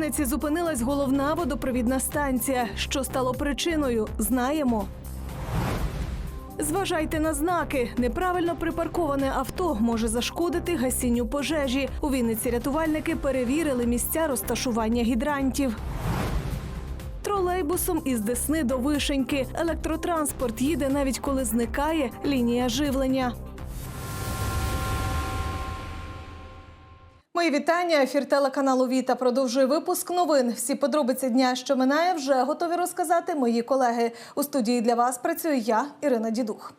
Вінниці зупинилась головна водопровідна станція. Що стало причиною, знаємо. Зважайте на знаки. Неправильно припарковане авто може зашкодити гасінню пожежі. У Вінниці рятувальники перевірили місця розташування гідрантів. Тролейбусом із Десни до Вишеньки. Електротранспорт їде навіть коли зникає лінія живлення. Мої вітання. Ефір телеканалу Віта продовжує випуск новин. Всі подробиці дня, що минає, вже готові розказати мої колеги. У студії для вас працюю я, Ірина Дідух.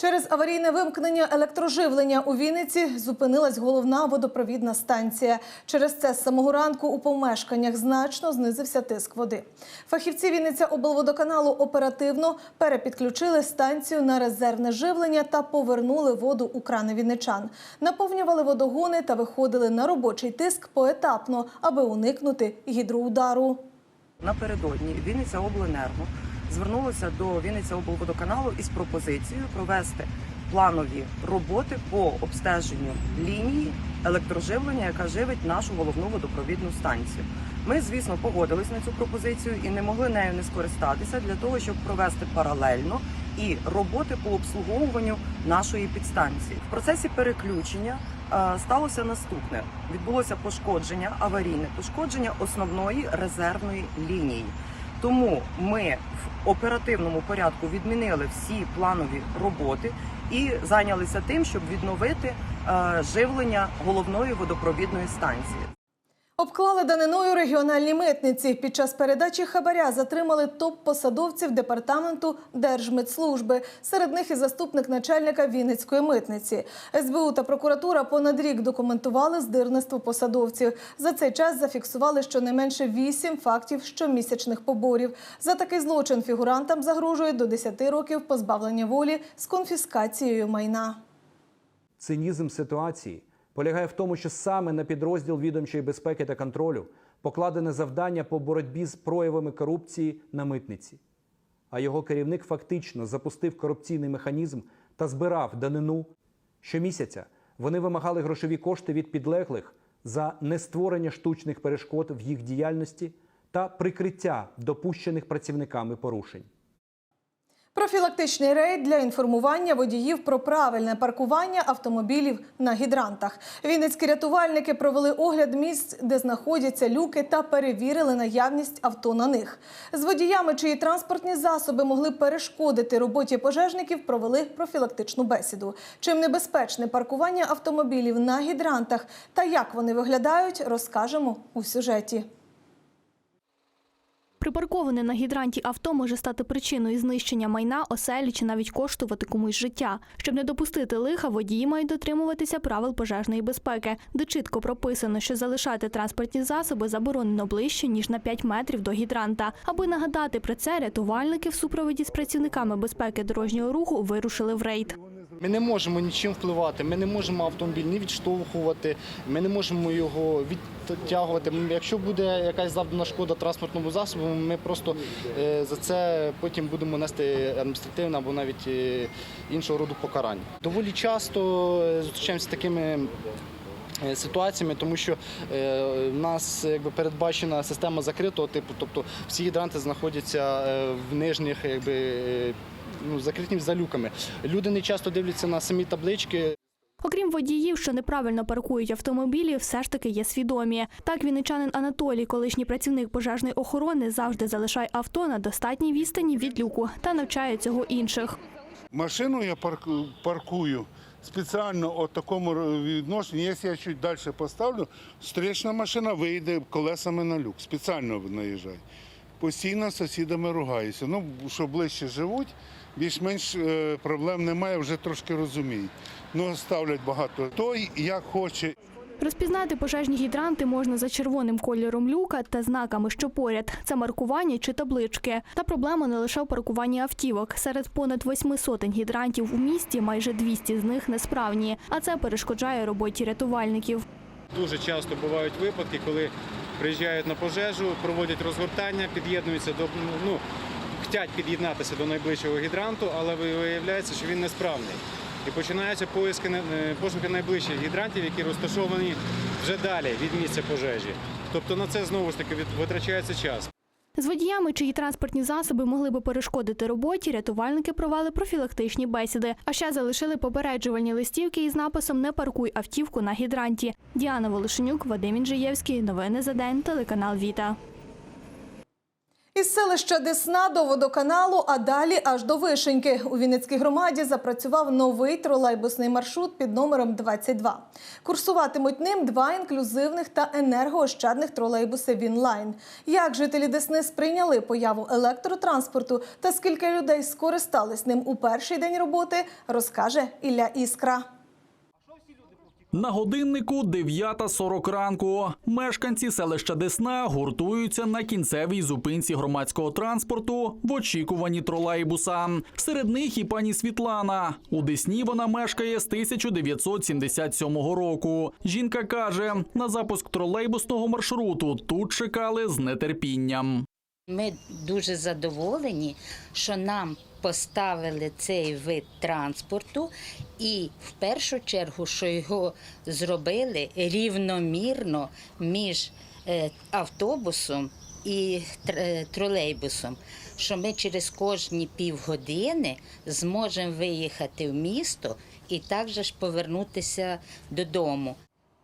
Через аварійне вимкнення електроживлення у Вінниці зупинилась головна водопровідна станція. Через це з самого ранку у помешканнях значно знизився тиск води. Фахівці Вінниця облводоканалу оперативно перепідключили станцію на резервне живлення та повернули воду у крани вінничан. Наповнювали водогони та виходили на робочий тиск поетапно, аби уникнути гідроудару. Напередодні Вінниця Обленерго звернулося до Вінниця облводоканалу із пропозицією провести планові роботи по обстеженню лінії електроживлення, яка живить нашу головну водопровідну станцію. Ми, звісно, погодились на цю пропозицію і не могли нею не скористатися для того, щоб провести паралельно і роботи по обслуговуванню нашої підстанції. В процесі переключення е, сталося наступне: відбулося пошкодження, аварійне пошкодження основної резервної лінії. Тому ми в оперативному порядку відмінили всі планові роботи і зайнялися тим, щоб відновити е, живлення головної водопровідної станції. Обклали даниною регіональні митниці. Під час передачі хабаря затримали топ-посадовців департаменту Держмитслужби. Серед них і заступник начальника Вінницької митниці. СБУ та прокуратура понад рік документували здирництво посадовців. За цей час зафіксували щонайменше вісім фактів щомісячних поборів. За такий злочин фігурантам загрожує до 10 років позбавлення волі з конфіскацією майна. Цинізм ситуації полягає в тому, що саме на підрозділ відомчої безпеки та контролю покладене завдання по боротьбі з проявами корупції на митниці. А його керівник фактично запустив корупційний механізм та збирав данину. Щомісяця вони вимагали грошові кошти від підлеглих за нестворення штучних перешкод в їх діяльності та прикриття допущених працівниками порушень. Профілактичний рейд для інформування водіїв про правильне паркування автомобілів на гідрантах. Вінницькі рятувальники провели огляд місць, де знаходяться люки, та перевірили наявність авто на них. З водіями, чиї транспортні засоби могли перешкодити роботі пожежників, провели профілактичну бесіду. Чим небезпечне паркування автомобілів на гідрантах та як вони виглядають, розкажемо у сюжеті. Припарковане на гідранті авто може стати причиною знищення майна, оселі чи навіть коштувати комусь життя. Щоб не допустити лиха, водії мають дотримуватися правил пожежної безпеки, де чітко прописано, що залишати транспортні засоби заборонено ближче ніж на 5 метрів до гідранта. Аби нагадати про це, рятувальники в супроводі з працівниками безпеки дорожнього руху вирушили в рейд. Ми не можемо нічим впливати, ми не можемо автомобіль ні відштовхувати, ми не можемо його відтягувати. Якщо буде якась завдана шкода транспортному засобу, ми просто е, за це потім будемо нести адміністративне або навіть е, іншого роду покарання. Доволі часто е, зустрічаємося з такими. Ситуаціями, тому що в нас якби передбачена система закритого типу, тобто всі гідранти знаходяться в нижніх, якби ну, закриті за люками. Люди не часто дивляться на самі таблички. Окрім водіїв, що неправильно паркують автомобілі, все ж таки є свідомі. Так, вінничанин Анатолій, колишній працівник пожежної охорони, завжди залишає авто на достатній відстані від люку та навчає цього інших. Машину я парку- паркую спеціально от такому відношенні. Якщо я чуть далі поставлю, встречна машина вийде колесами на люк. Спеціально наїжджає. Постійно з сусідами ругаюся. Ну, що ближче живуть, більш-менш е, проблем немає, вже трошки розуміють. Ну, ставлять багато. Той як хоче. Розпізнати пожежні гідранти можна за червоним кольором люка та знаками, що поряд. Це маркування чи таблички. Та проблема не лише в паркуванні автівок. Серед понад восьми сотень гідрантів у місті майже 200 з них несправні, а це перешкоджає роботі рятувальників. Дуже часто бувають випадки, коли приїжджають на пожежу, проводять розгортання, під'єднуються до ну хочуть під'єднатися до найближчого гідранту, але виявляється, що він несправний. І починаються е, пошуки найближчих гідрантів, які розташовані вже далі від місця пожежі. Тобто на це знову ж таки витрачається час. З водіями, чиї транспортні засоби могли би перешкодити роботі, рятувальники провели профілактичні бесіди. А ще залишили попереджувальні листівки із написом Не паркуй автівку на гідранті. Діана Волошенюк, Вадим Інжиєвський. Новини за день. Телеканал Віта. Із селища Десна до водоканалу, а далі аж до Вишеньки. У Вінницькій громаді запрацював новий тролейбусний маршрут під номером 22. Курсуватимуть ним два інклюзивних та енергоощадних тролейбуси Вінлайн. Як жителі Десни сприйняли появу електротранспорту та скільки людей скористались ним у перший день роботи, розкаже Ілля Іскра. На годиннику 9.40 ранку. Мешканці селища Десна гуртуються на кінцевій зупинці громадського транспорту в очікуванні тролейбуса. Серед них і пані Світлана. У Десні вона мешкає з 1977 року. Жінка каже, на запуск тролейбусного маршруту тут чекали з нетерпінням. Ми дуже задоволені, що нам поставили цей вид транспорту, і в першу чергу, що його зробили рівномірно між е, автобусом і е, тролейбусом. Що ми через кожні півгодини зможемо виїхати в місто і також повернутися додому.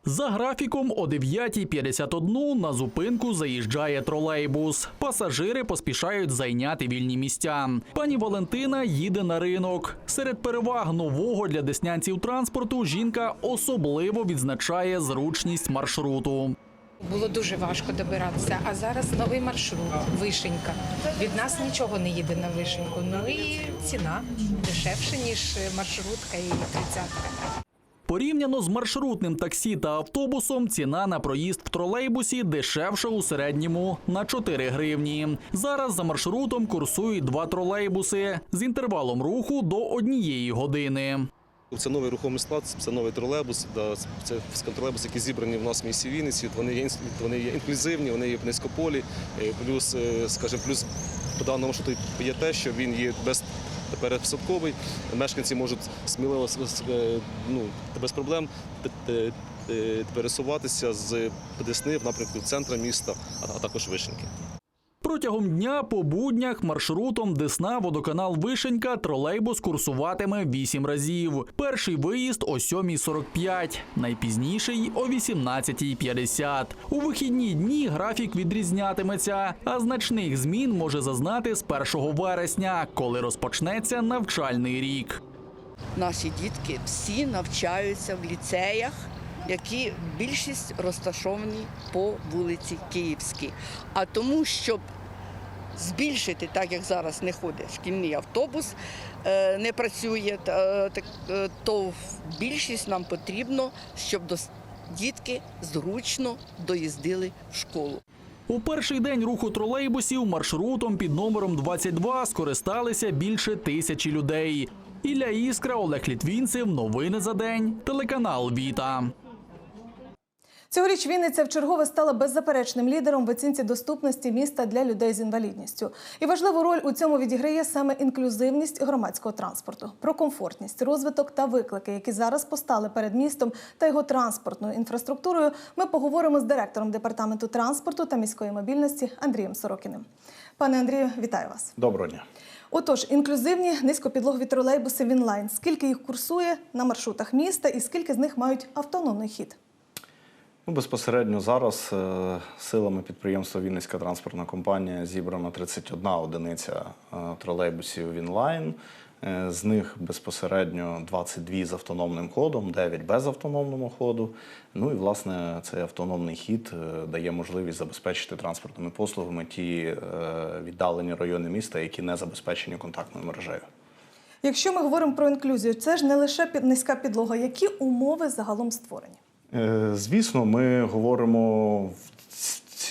За графіком о 9.51 на зупинку заїжджає тролейбус. Пасажири поспішають зайняти вільні місця. Пані Валентина їде на ринок. Серед переваг нового для деснянців транспорту жінка особливо відзначає зручність маршруту. Було дуже важко добиратися, а зараз новий маршрут Вишенька. Від нас нічого не їде на Вишеньку. Ну і ціна дешевше, ніж маршрутка і тридцятка. Порівняно з маршрутним таксі та автобусом, ціна на проїзд в тролейбусі дешевша у середньому на 4 гривні. Зараз за маршрутом курсують два тролейбуси з інтервалом руху до однієї години. Це новий рухомий склад, це новий тролейбус. Це тролейбуси, які зібрані в нас в місті Вінниці. Вони є вони є інклюзивні, вони є низькополі. е, Плюс, е, скажімо, плюс по даному маршруту є те, що він є без пересадковий. Мешканці можуть сміливо е, ну, без проблем е, пересуватися з Десни в напрямку центра міста, а також Вишеньки. Протягом дня по буднях маршрутом Десна водоканал Вишенька тролейбус курсуватиме 8 разів. Перший виїзд о 7.45, найпізніший о 18.50. У вихідні дні графік відрізнятиметься, а значних змін може зазнати з 1 вересня, коли розпочнеться навчальний рік. Наші дітки всі навчаються в ліцеях, які більшість розташовані по вулиці Київській. А тому, щоб збільшити, так як зараз не ходить шкільний автобус, е, не працює, так, е, то більшість нам потрібно, щоб дітки зручно доїздили в школу. У перший день руху тролейбусів маршрутом під номером 22 скористалися більше тисячі людей. Ілля Іскра, Олег Літвінцев. Новини за день. Телеканал Віта. Цьогоріч Вінниця вчергове стала беззаперечним лідером в оцінці доступності міста для людей з інвалідністю. І важливу роль у цьому відіграє саме інклюзивність громадського транспорту. Про комфортність, розвиток та виклики, які зараз постали перед містом та його транспортною інфраструктурою, ми поговоримо з директором департаменту транспорту та міської мобільності Андрієм Сорокіним. Пане Андрію, вітаю вас. Доброго дня. Отож, інклюзивні низькопідлогові тролейбуси Вінлайн. Скільки їх курсує на маршрутах міста і скільки з них мають автономний хід? Ну, безпосередньо зараз е, силами підприємства Вінницька транспортна компанія зібрано 31 одиниця е, тролейбусів Вінлайн. Е, З них безпосередньо 22 з автономним ходом, 9 без автономного ходу. Ну і власне цей автономний хід дає можливість забезпечити транспортними послугами ті віддалені райони міста, які не забезпечені контактною мережею. Якщо ми говоримо про інклюзію, це ж не лише під низька підлога. Які умови загалом створені? Е, Звісно, ми говоримо в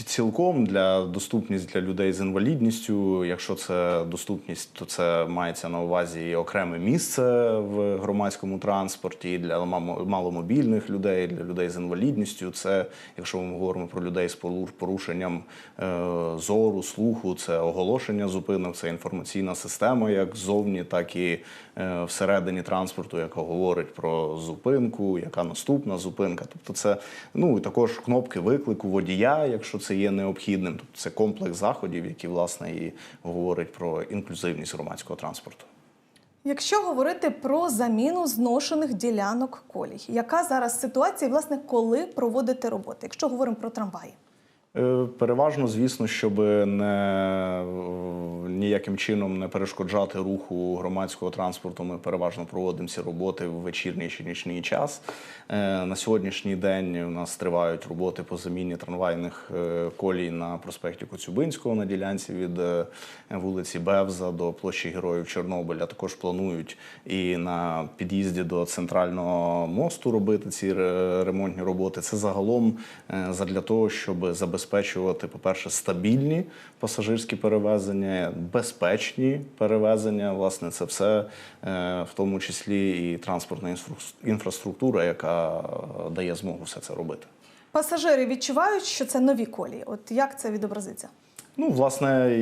цілком для доступність для людей з інвалідністю. Якщо це доступність, то це мається на увазі і окреме місце в громадському транспорті для маломобільних людей, для людей з інвалідністю. Це, якщо ми говоримо про людей з пору- порушенням е, зору, слуху, це оголошення зупинок, це інформаційна система, як ззовні, так і е, всередині транспорту, яка говорить про зупинку, яка наступна зупинка. Тобто, це ну і також кнопки виклику водія, якщо це є необхідним. Тобто це комплекс заходів, які власне і говорять про інклюзивність громадського транспорту. Якщо говорити про заміну зношених ділянок колій, яка зараз ситуація, власне, коли проводити роботи? Якщо говоримо про трамваї? Е, Переважно, звісно, щоб не ніяким чином не перешкоджати руху громадського транспорту. Ми переважно проводимо ці роботи в вечірній чи нічний час. Е, На сьогоднішній день у нас тривають роботи по заміні трамвайних е, колій на проспекті Коцюбинського на ділянці від вулиці Бевза до площі Героїв Чорнобиля. Також планують і на під'їзді до центрального мосту робити ці ремонтні роботи. Це загалом задля того, щоб забезпечувати, по-перше, стабільні пасажирські перевезення, безпечні перевезення. Власне, це все е, в тому числі і транспортна інфраструктура, яка дає змогу все це робити. Пасажири відчувають, що це нові колії. От як це відобразиться? Ну, власне,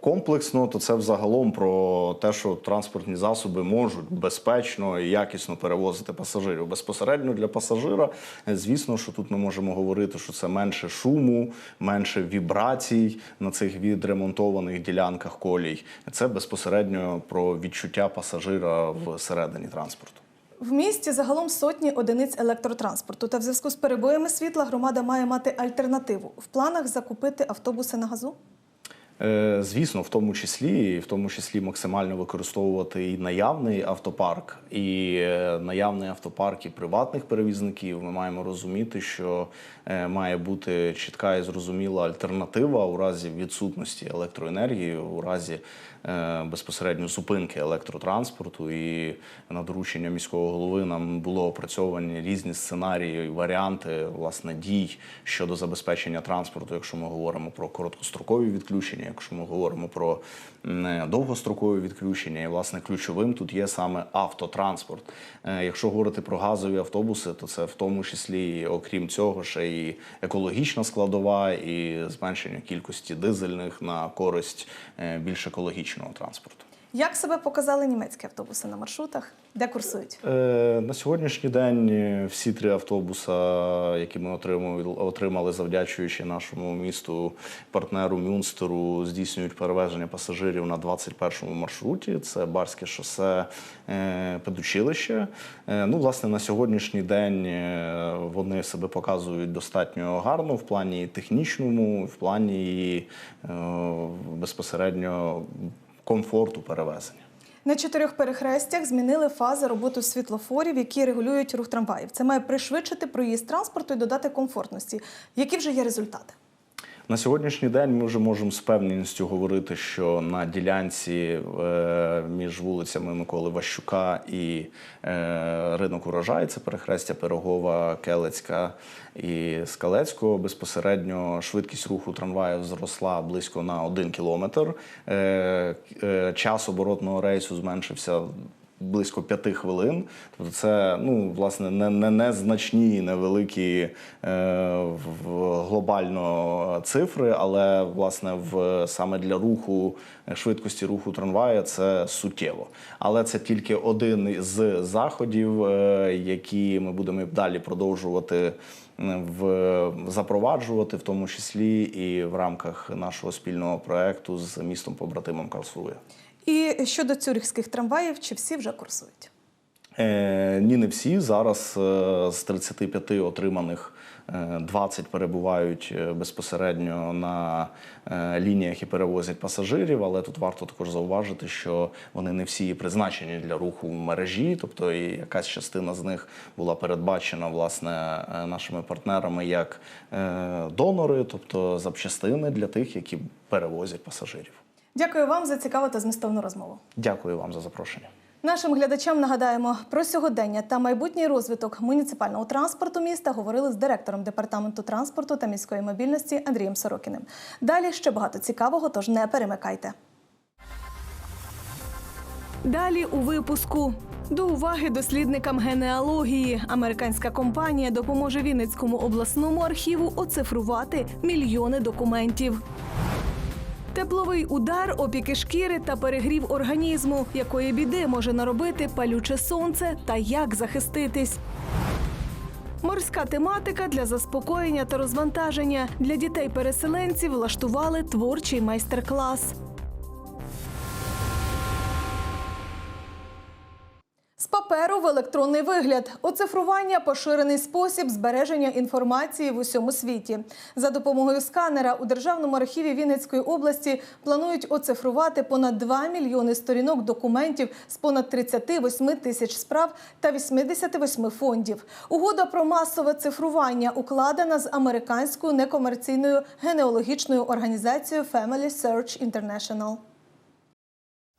комплексно, то це взагалом про те, що транспортні засоби можуть безпечно і якісно перевозити пасажирів. Безпосередньо для пасажира, е, звісно, що тут ми можемо говорити, що це менше шуму, менше вібрацій на цих відремонтованих ділянках колій. Це безпосередньо про відчуття пасажира всередині транспорту. В місті загалом сотні одиниць електротранспорту. Та в зв'язку з перебоями світла громада має мати альтернативу. В планах закупити автобуси на газу? Е, Звісно, в тому числі, в тому числі максимально використовувати і наявний автопарк, і е, наявний автопарк і приватних перевізників. Ми маємо розуміти, що е, має бути чітка і зрозуміла альтернатива у разі відсутності електроенергії, у разі безпосередньо зупинки електротранспорту. І на доручення міського голови нам було опрацьовані різні сценарії варіанти власне дій щодо забезпечення транспорту, якщо ми говоримо про короткострокові відключення, якщо ми говоримо про довгострокові відключення. І власне ключовим тут є саме автотранспорт. Е, Якщо говорити про газові автобуси, то це в тому числі, окрім цього, ще і екологічна складова, і зменшення кількості дизельних на користь е, більш екологічного транспорту. Як себе показали німецькі автобуси на маршрутах, де курсують? Е, На сьогоднішній день е, всі три автобуса, які ми отримали, отримали завдячуючи нашому місту партнеру Мюнстеру, здійснюють перевезення пасажирів на 21-му маршруті. Це Барське шосе е, педучилище. Е, Ну, власне, на сьогоднішній день е, вони себе показують достатньо гарно в плані технічному, в плані е, безпосередньо комфорту перевезення. На чотирьох перехрестях змінили фази роботи світлофорів, які регулюють рух трамваїв. Це має пришвидшити проїзд транспорту і додати комфортності. Які вже є результати? На сьогоднішній день ми вже можемо з певністю говорити, що на ділянці е, між вулицями Миколи Ващука і е, ринок урожай, це перехрестя Пирогова, Келецька і Скалецького, безпосередньо швидкість руху трамваїв зросла близько на один кілометр. Е, час оборотного рейсу зменшився близько п'яти хвилин. Тобто це ну, власне не, не, незначні, невеликі е, в, глобально цифри, але власне в саме для руху швидкості руху трамвая це суттєво. Але це тільки один з заходів, е, які ми будемо далі продовжувати. В запроваджувати в тому числі і в рамках нашого спільного проекту з містом побратимом Карлсрує. І щодо цюрихських трамваїв, чи всі вже курсують? Е, ні, не всі. Зараз е, з 35 отриманих е, 20 перебувають е, безпосередньо на е, лініях і перевозять пасажирів. Але тут варто також зауважити, що вони не всі призначені для руху в мережі, тобто і якась частина з них була передбачена власне е, нашими партнерами як е, донори, тобто запчастини для тих, які перевозять пасажирів. Дякую вам за цікаву та змістовну розмову. Дякую вам за запрошення. Нашим глядачам нагадаємо про сьогодення та майбутній розвиток муніципального транспорту міста говорили з директором департаменту транспорту та міської мобільності Андрієм Сорокіним. Далі ще багато цікавого, тож не перемикайте. Далі у випуску. До уваги дослідникам генеалогії. Американська компанія допоможе Вінницькому обласному архіву оцифрувати мільйони документів. Тепловий удар, опіки шкіри та перегрів організму. Якої біди може наробити палюче сонце та як захиститись? Морська тематика для заспокоєння та розвантаження для дітей-переселенців влаштували творчий майстер-клас. Паперу в електронний вигляд. Оцифрування поширений спосіб збереження інформації в усьому світі. За допомогою сканера у Державному архіві Вінницької області планують оцифрувати понад 2 мільйони сторінок документів з понад 38 тисяч справ та 88 фондів. Угода про масове цифрування укладена з американською некомерційною генеалогічною організацією Family Search International.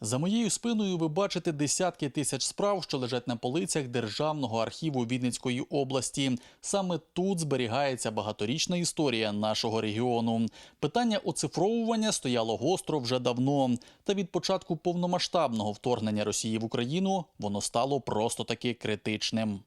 За моєю спиною ви бачите десятки тисяч справ, що лежать на полицях Державного архіву Вінницької області. Саме тут зберігається багаторічна історія нашого регіону. Питання оцифровування стояло гостро вже давно. Та від початку повномасштабного вторгнення Росії в Україну воно стало просто таки критичним.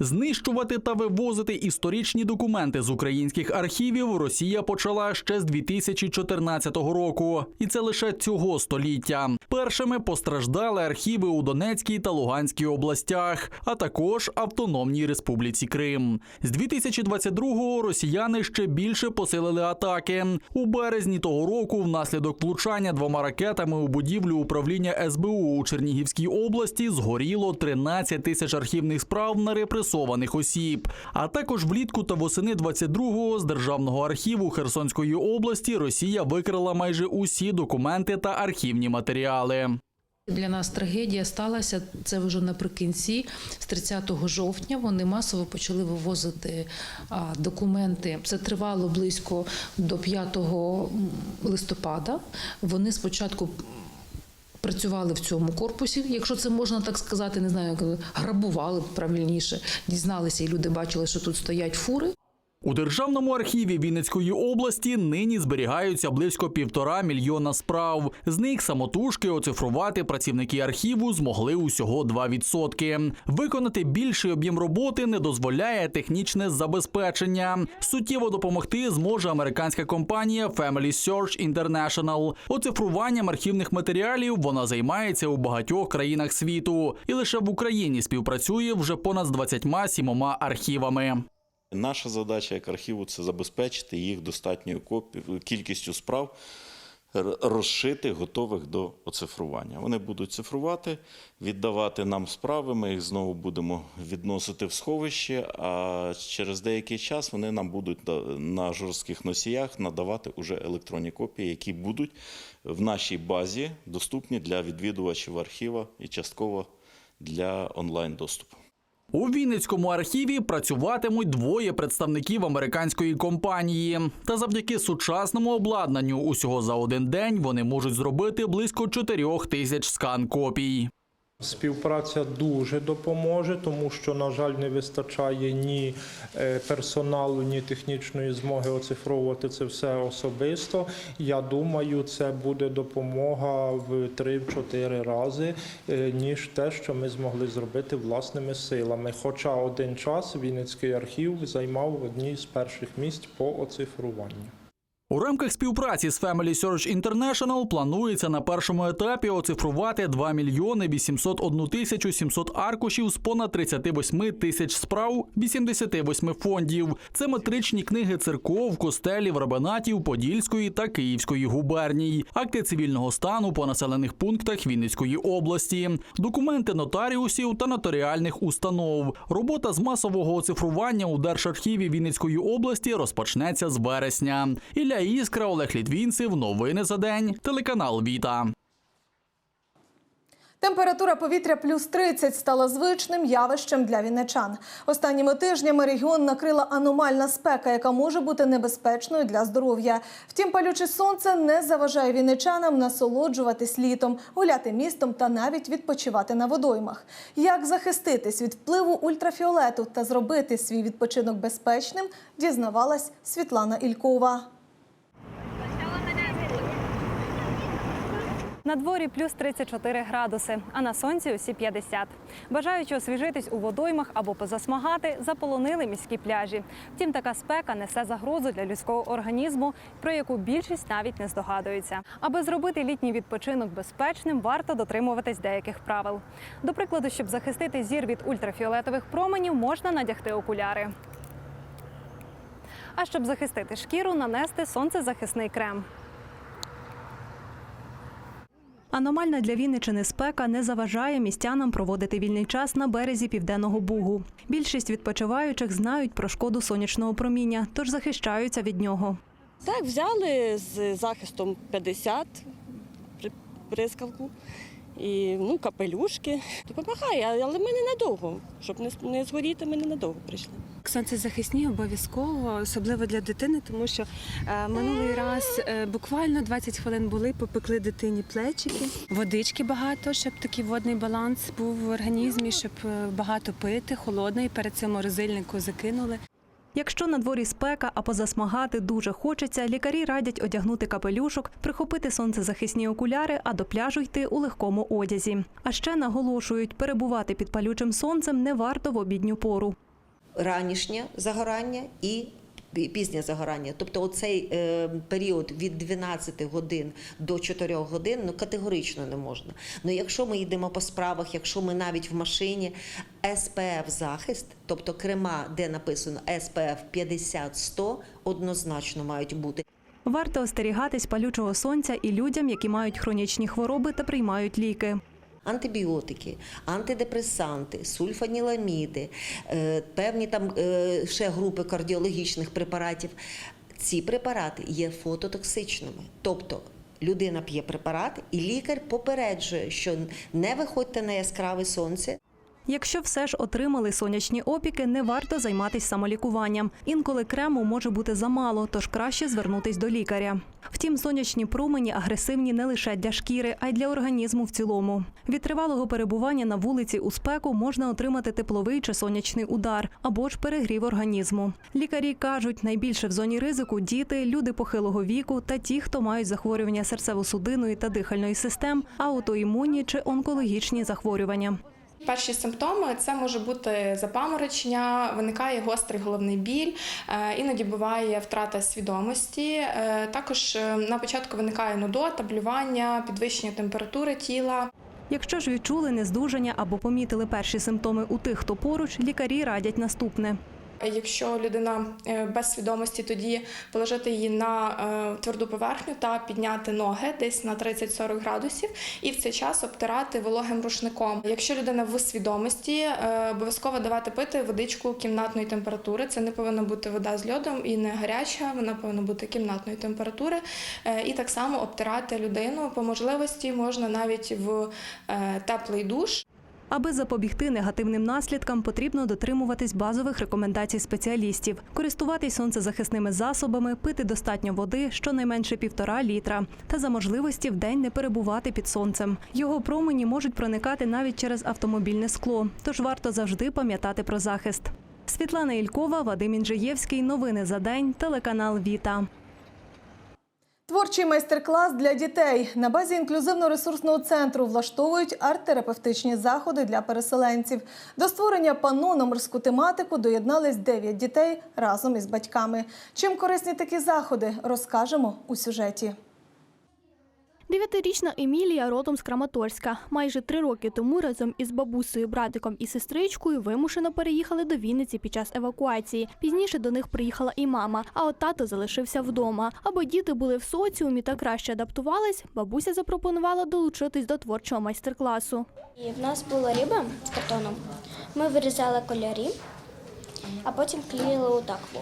Знищувати та вивозити історичні документи з українських архівів Росія почала ще з 2014 року, і це лише цього століття. Першими постраждали архіви у Донецькій та Луганській областях, а також Автономній Республіці Крим. З 2022-го росіяни ще більше посилили атаки. У березні того року, внаслідок влучання двома ракетами у будівлю управління СБУ у Чернігівській області згоріло 13 тисяч архівних справ на репресованих осіб. А також влітку та восени 22-го з державного архіву Херсонської області Росія викрила майже усі документи та архівні матеріали. Для нас трагедія сталася це вже наприкінці, з 30 жовтня. Вони масово почали вивозити документи. Це тривало близько до 5 листопада. Вони спочатку. Працювали в цьому корпусі, якщо це можна так сказати, не знаю, як грабували правильніше, дізналися, і люди бачили, що тут стоять фури. У державному архіві Вінницької області нині зберігаються близько півтора мільйона справ. З них самотужки оцифрувати працівники архіву змогли усього 2%. Виконати більший об'єм роботи не дозволяє технічне забезпечення. Суттєво допомогти зможе американська компанія Family Search International. Оцифруванням архівних матеріалів вона займається у багатьох країнах світу, і лише в Україні співпрацює вже понад з 27 архівами. Наша задача як архіву це забезпечити їх достатньою кількістю справ, розшити, готових до оцифрування. Вони будуть цифрувати, віддавати нам справи. Ми їх знову будемо відносити в сховище. А через деякий час вони нам будуть на жорстких носіях надавати уже електронні копії, які будуть в нашій базі доступні для відвідувачів архіва і частково для онлайн доступу. У Вінницькому архіві працюватимуть двоє представників американської компанії. Та завдяки сучасному обладнанню усього за один день вони можуть зробити близько 4 тисяч скан копій. Співпраця дуже допоможе, тому що, на жаль, не вистачає ні е, персоналу, ні технічної змоги оцифровувати це все особисто. Я думаю, це буде допомога в 3-4 рази, е, ніж те, що ми змогли зробити власними силами. Хоча один час Вінницький архів займав одні з перших місць по оцифруванню. У рамках співпраці з Family Search International планується на першому етапі оцифрувати 2 мільйони 801 тисячу 700 аркушів з понад 38 тисяч справ 88 фондів. Це метричні книги церков, костелів, рабинатів Подільської та Київської губерній, акти цивільного стану по населених пунктах Вінницької області, документи нотаріусів та нотаріальних установ. Робота з масового оцифрування у Держархіві Вінницької області розпочнеться з вересня. Ілля Іскра, Олег Літвінцев. Новини за день. Телеканал Віта. Температура повітря плюс 30 стала звичним явищем для вінничан. Останніми тижнями регіон накрила аномальна спека, яка може бути небезпечною для здоров'я. Втім, палюче сонце не заважає вінничанам насолоджуватись літом, гуляти містом та навіть відпочивати на водоймах. Як захиститись від впливу ультрафіолету та зробити свій відпочинок безпечним, дізнавалась Світлана Ількова. На дворі плюс 34 градуси, а на сонці усі 50. Бажаючи освіжитись у водоймах або позасмагати, заполонили міські пляжі. Втім, така спека несе загрозу для людського організму, про яку більшість навіть не здогадується. Аби зробити літній відпочинок безпечним, варто дотримуватись деяких правил. До прикладу, щоб захистити зір від ультрафіолетових променів, можна надягти окуляри. А щоб захистити шкіру, нанести сонцезахисний крем. Аномальна для Вінничини спека не заважає містянам проводити вільний час на березі південного бугу. Більшість відпочиваючих знають про шкоду сонячного проміння, тож захищаються від нього. Так, взяли з захистом 50 при- прискавку і ну, капелюшки. Допомагає, але ми ненадовго. Щоб не, згоріти, ми ненадовго прийшли. Сонцезахисні обов'язково, особливо для дитини, тому що е, минулий раз е, буквально 20 хвилин були, попекли дитині плечики, водички багато, щоб такий водний баланс був в організмі, щоб е, багато пити, холодної, перед цим морозильнику закинули. Якщо на дворі спека, а позасмагати дуже хочеться, лікарі радять одягнути капелюшок, прихопити сонцезахисні окуляри, а до пляжу йти у легкому одязі. А ще наголошують, перебувати під палючим сонцем не варто в обідню пору. ранішнє загорання і пізнє загорання. Тобто оцей е, період від 12 годин до 4 годин ну, категорично не можна. Ну якщо ми йдемо по справах, якщо ми навіть в машині, СПФ захист, тобто крема, де написано СПФ 50-100, однозначно мають бути. Варто остерігатись палючого сонця і людям, які мають хронічні хвороби та приймають ліки. Антибіотики, антидепресанти, сульфаніламіди, е, певні там е, ще групи кардіологічних препаратів. Ці препарати є фототоксичними. Тобто людина п'є препарат, і лікар попереджує, що не виходьте на яскраве сонце. Якщо все ж отримали сонячні опіки, не варто займатися самолікуванням. Інколи крему може бути замало, тож краще звернутись до лікаря. Втім, сонячні промені агресивні не лише для шкіри, а й для організму в цілому. Від тривалого перебування на вулиці у спеку можна отримати тепловий чи сонячний удар або ж перегрів організму. Лікарі кажуть, найбільше в зоні ризику діти, люди похилого віку та ті, хто мають захворювання серцево-судинної та дихальної систем, аутоімунні чи онкологічні захворювання. Перші симптоми це може бути запаморочення, виникає гострий головний біль, е, іноді буває втрата свідомості. Е, Також е, на початку виникає нудота, блювання, підвищення температури тіла. Якщо ж відчули нездужання або помітили перші симптоми у тих, хто поруч, лікарі радять наступне. Якщо людина е, без свідомості, тоді положити її на е, тверду поверхню та підняти ноги десь на 30-40 градусів, і в цей час обтирати вологим рушником. Якщо людина в свідомості, е, обов'язково давати пити водичку кімнатної температури. Це не повинна бути вода з льодом і не гаряча, вона повинна бути кімнатної температури. Е, І так само обтирати людину по можливості можна навіть в е, теплий душ. Аби запобігти негативним наслідкам, потрібно дотримуватись базових рекомендацій спеціалістів, користуватись сонцезахисними засобами, пити достатньо води, щонайменше півтора літра, та за можливості вдень не перебувати під сонцем. Його промені можуть проникати навіть через автомобільне скло, тож варто завжди пам'ятати про захист. Світлана Ількова, Вадим Інжиєвський. Новини за день. Телеканал Віта. Творчий майстер-клас для дітей на базі інклюзивно-ресурсного центру влаштовують арт-терапевтичні заходи для переселенців. До створення панно на морську тематику доєднались 9 дітей разом із батьками. Чим корисні такі заходи, розкажемо у сюжеті. Дев'ятирічна Емілія родом з Краматорська. Майже три роки тому разом із бабусею, братиком і сестричкою вимушено переїхали до Вінниці під час евакуації. Пізніше до них приїхала і мама, а от тато залишився вдома. Аби діти були в соціумі та краще адаптувались, бабуся запропонувала долучитись до творчого майстер-класу. В нас була риба з картоном. Ми вирізали кольорі, а потім клеїли отак во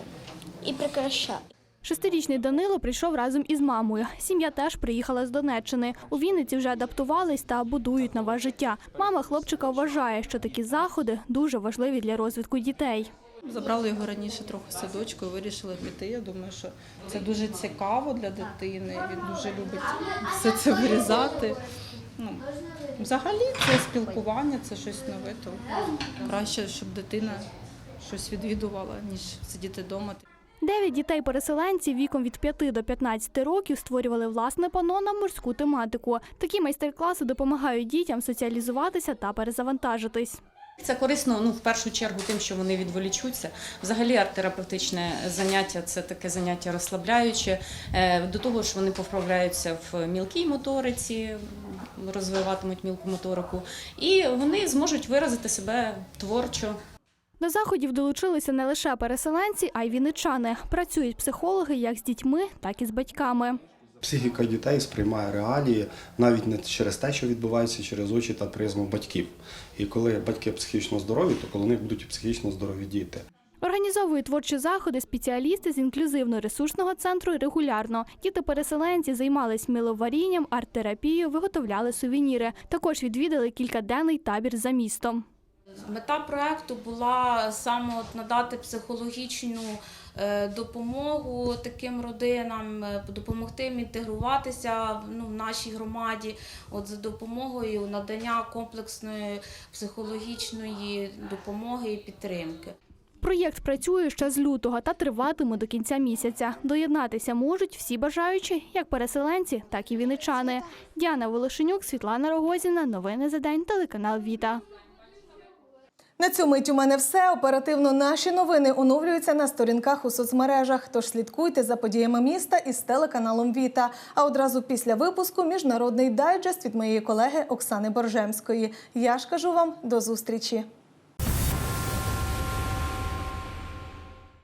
і прикрашали. Шестирічний Данило прийшов разом із мамою. Сім'я теж приїхала з Донеччини. У Вінниці вже адаптувались та будують нове життя. Мама хлопчика вважає, що такі заходи дуже важливі для розвитку дітей. Забрали його раніше трохи садочку і вирішили піти. Я думаю, що це дуже цікаво для дитини. Він дуже любить все це вирізати. Ну, взагалі це спілкування, це щось нове, то краще, щоб дитина щось відвідувала, ніж сидіти вдома. Дев'ять дітей-переселенців віком від 5 до 15 років створювали власне пано на морську тематику. Такі майстер-класи допомагають дітям соціалізуватися та перезавантажитись. Це корисно ну в першу чергу тим, що вони відволічуться. Взагалі арт-терапевтичне заняття це таке заняття розслабляюче. Е, До того ж, вони поправляються в мілкій моториці, розвиватимуть мілку моторику, і вони зможуть виразити себе творчо. До заходів долучилися не лише переселенці, а й вінничани. Працюють психологи як з дітьми, так і з батьками. Психіка дітей сприймає реалії навіть не через те, що відбувається через очі та призму батьків. І коли батьки психічно здорові, то коли них будуть і психічно здорові діти. Організовують творчі заходи спеціалісти з інклюзивно-ресурсного центру регулярно. Діти-переселенці займались миловарінням, арт-терапією, виготовляли сувеніри. Також відвідали кількаденний табір за містом. Мета проекту була саме от надати психологічну е, допомогу таким родинам, е, допомогти їм інтегруватися ну, в нашій громаді, от за допомогою надання комплексної психологічної допомоги і підтримки. Проєкт працює ще з лютого та триватиме до кінця місяця. Доєднатися можуть всі бажаючі, як переселенці, так і вінничани. Діана Волошенюк, Світлана Рогозіна. Новини за день. Телеканал Віта. На цю мить у мене все. Оперативно наші новини оновлюються на сторінках у соцмережах. Тож слідкуйте за подіями міста із телеканалом Віта. А одразу після випуску міжнародний дайджест від моєї колеги Оксани Боржемської. Я ж кажу вам до зустрічі.